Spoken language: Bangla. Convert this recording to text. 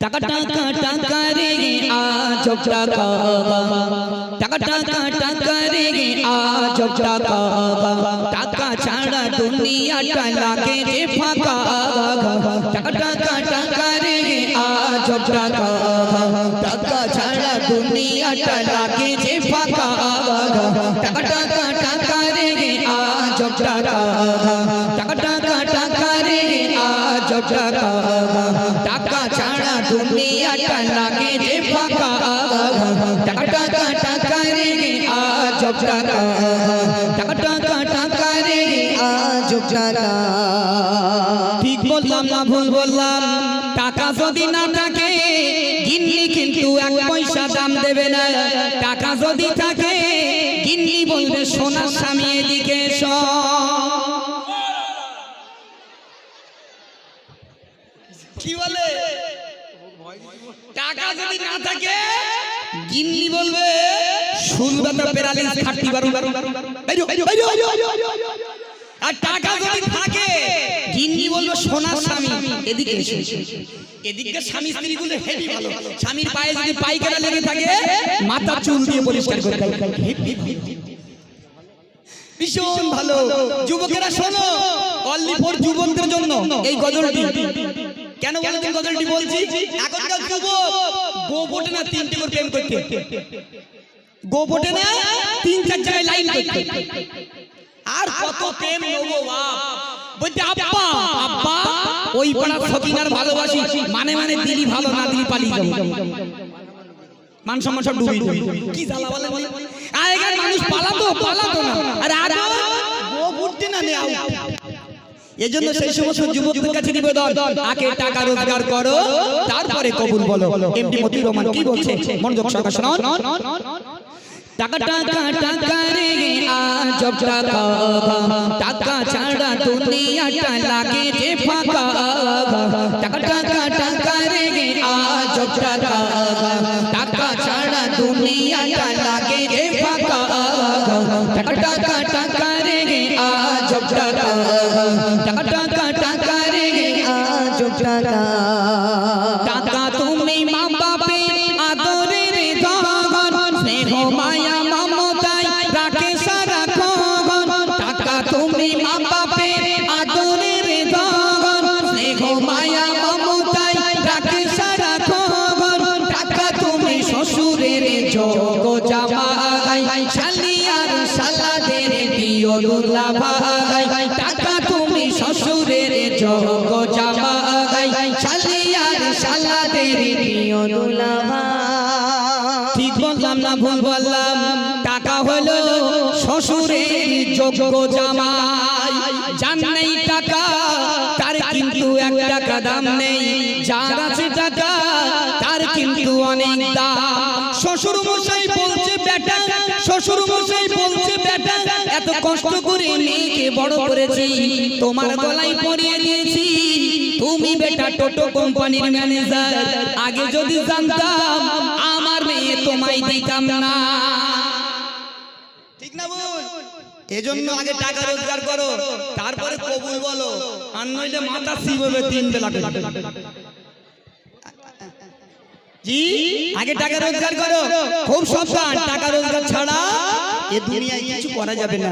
টাকা টাকা টাকা রে আজ টাকা টাকা টাকা টাকা রে আজ টাকা টাকা ছাড়া দুনিয়াটা লাগে যে ফাঁকা টাকা টাকা টাকা রে আজ টাকা টাকা ছাড়া দুনিয়াটা লাগে যে ফাঁকা টাকা টাকা টাকা রে আজ টাকা টাকা টাকা দুনিয়াটা লাগে যে ফাঁকা টাকা টাকা টাকা রে আজ টাকা টাকা টাকা টাকা রে আজ টাকা ঠিক বললাম না ভুল বললাম টাকা যদি না থাকে, গিন্নি কিন্তু এক পয়সা দাম দেবে না। টাকা যদি থাকে, গিন্নি বলবে সোনার স্বামী এদিকে কি বলে? টাকা যদি না থাকে, গিন্নি বলবে সুন্দর খাটতি বারু বারু। আর টাকা যদি থাকে, গিন্নি বলবে, সোনার স্বামী। এদিকে চুল দিয়ে ভালো। যুবকেরা শোনো অনলি ফর যুবকদের জন্য এই গজলটি। কেন বলছেন গজলটি বলছি? এখনকার যুবক গো ভোটে না তিনটে করে প্রেম করতে। গো ভোটে না তিন চার জায়গায় লাইন করতে। আর কত প্রেম নেব বাপ। বলতে আব্বা আব্বা ওই পাড়ার সকিনার ভালোবাসি। মানে মানে দিলি ভালো না দিলি পালি। যাব মান সম্মান সব ডুবি। ডুবি কি জ্বালা বলে বলে? আগেকার মানুষ পালাতো পালাতো না। আরে আজ গো ঘুরতে না নেও এজন্য সেই সমস্ত যুবকদের কাছে নিবেদন আগে টাকা রোজগার করো তারপরে কবুল বলো। এমডি মতি রহমান কি বলছে? মনোযোগ সহকারে শুনুন। টাকা টাকা টাকা রে আজ টাকা। টাকা। ছাড়া দুনিয়াটা লাগে যে ফাঁকা। টাকা টাকা টাকা রে আজ টাকা। টাকা। ছাড়া দুনিয়াটা লাগে টাকা। টাকা তুমি মা বাপের আদরের ধন স্নেহ মায়া মমতায় রাখে সারা ক্ষণ টাকা তুমি মা বাপের আদরের ধন স্নেহ মায়া মমতায় রাখে সারা ক্ষণ টাকা তুমি শ্বশুরের যোগ জামাই, শালিয়ার সালাদের দিও দুলা ভাই টাকা তুমি শ্বশুরের যোগ জামাই। ঠিক বললাম না, ভুল বললাম। টাকা হলো শ্বশুরের যোগ্য জামাই। জান নেই টাকা, তার কিন্তু এক টাকা দাম নেই। যার আছে টাকা, তার কিন্তু অনেক দাম। শ্বশুর মশাই বলছে, বেটা শ্বশুর মশাই বলছে, বেটা, এত কষ্ট করে মেয়েকে বড় করেছি। তোমার গলায় পরিয়ে দিয়েছি। তুমি বেটা টোটো কোম্পানির ম্যানেজার আগে যদি জানতাম আমার মেয়ে তোমায় দিতাম না। ঠিক না বল এজন্য আগে টাকা রোজগার করো তারপরে কবুল বলো আর নইলে মাথা শিববে তিন বেলা জি? আগে টাকা রোজগার করো। খুব সাবধান টাকা রোজগার ছাড়া এ দুনিয়ায় কিছু করা যাবে না।